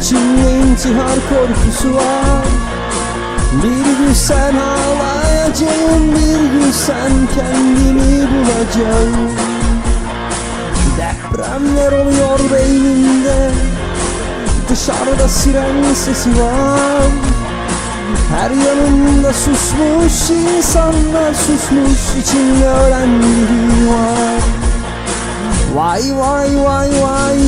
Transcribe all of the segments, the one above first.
İçimde intihar korkusu var. Bir gün sen ağlayacağım Bir gün sen kendimi bulacağım Depremler oluyor beynimde. Dışarıda siren sesi var. Her yanımda susmuş insanlar susmuş içimde ölen biri var. Vay vay vay vay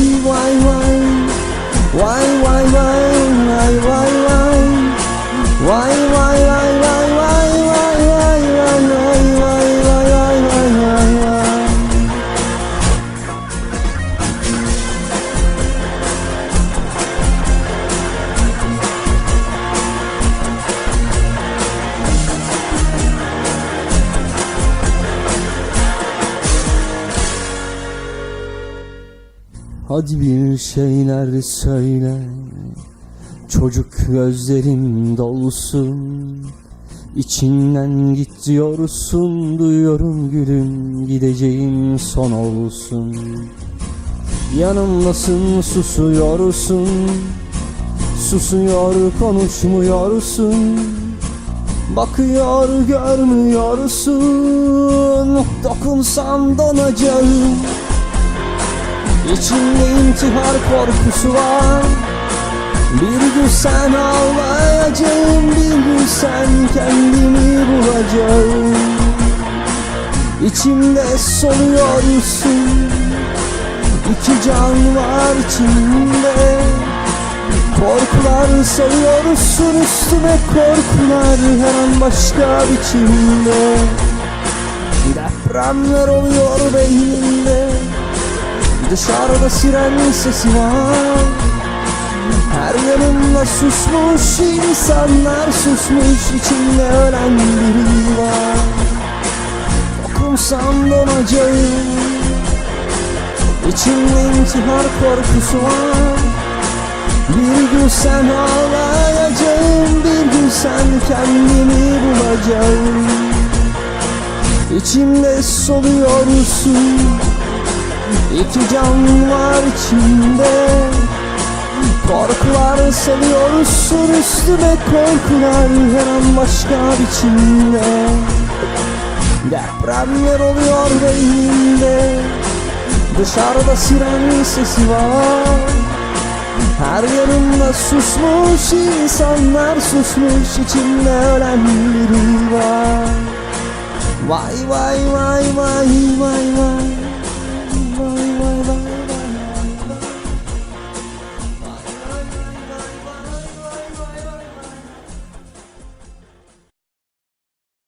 Hadi bir şeyler söyle Çocuk gözlerim dolsun İçinden git diyorsun Duyuyorum gülüm Gideceğim son olsun. Yanımdasın susuyorsun Susuyor konuşmuyorsun Bakıyor görmüyorsun. Dokunsam donacağım İçimde intihar korkusu var. Bir gün sen ağlayacağım Bir gün sen kendimi bulacağım İçimde soluyorsun İki can var içimde. Korkular salıyorsun üstüme korkular Her an başka biçimde. Depremler oluyor beynimde Dışarıda siren sesi var. Her yanımda susmuş insanlar susmuş içimde ölen biri var. Dokunsam donacağım İçimde intihar korkusu var. Bir gün sen ağlayacağım Bir gün sen kendimi bulacağım İçimde soluyorsun İki can var içimde. Korkular salıyorsun üstüme korkular Her an başka biçimde. Depremler oluyor beynimde. Dışarıda siren sesi var. Her yanımda susmuş insanlar susmuş içimde ölen biri var. Vay vay vay vay vay